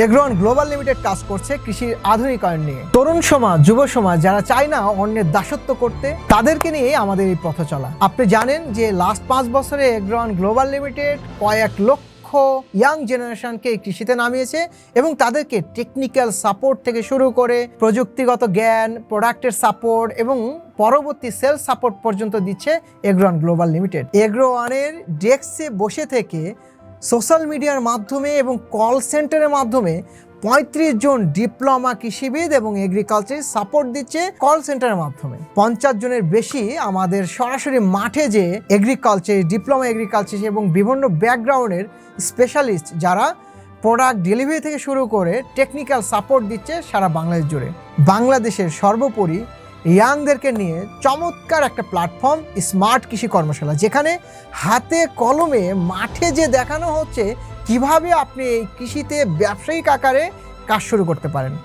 এগ্রন global limited কাজ করছে কৃষির আধুনিকায়ন নিয়ে। তরুণ সমাজ, যুব সমাজ যারা চায় না অন্যের দাসত্ব করতে, তাদেরকে নিয়ে আমাদের এই পথ চলা। আপনি জানেন যে লাস্ট পাঁচ বছরে এগ্রন গ্লোবাল লিমিটেড কয়েক লক্ষ ইয়াং জেনারেশনকে কৃষিতে নামিয়েছে এবং তাদেরকে টেকনিক্যাল সাপোর্ট থেকে শুরু করে প্রযুক্তিগত জ্ঞান প্রোডাক্টের সাপোর্ট এবং পরবর্তী সেল সাপোর্ট পর্যন্ত দিচ্ছে এগ্রন গ্লোবাল লিমিটেড। এগ্রো ওয়ানের ডেস্কে বসে থেকে সোশ্যাল মিডিয়ার মাধ্যমে এবং কল সেন্টারের মাধ্যমে পঁয়ত্রিশ জন ডিপ্লোমা কৃষিবিদ এবং এগ্রিকালচার সাপোর্ট দিচ্ছে কল সেন্টারের মাধ্যমে। পঞ্চাশ জনের বেশি আমাদের সরাসরি মাঠে যে এগ্রিকালচার, ডিপ্লোমা এগ্রিকালচার এবং বিভিন্ন ব্যাকগ্রাউন্ডের স্পেশালিস্ট যারা প্রোডাক্ট ডেলিভারি থেকে শুরু করে টেকনিক্যাল সাপোর্ট দিচ্ছে সারা বাংলাদেশ জুড়ে। বাংলাদেশের সর্বোপরি ইয়াংদেরকে নিয়ে চমৎকার একটা প্ল্যাটফর্ম স্মার্ট কৃষি কর্মশালা, যেখানে হাতে কলমে মাঠে যে দেখানো হচ্ছে, কীভাবে আপনি এই কৃষিতে ব্যবসায়িক আকারে কাজ শুরু করতে পারেন।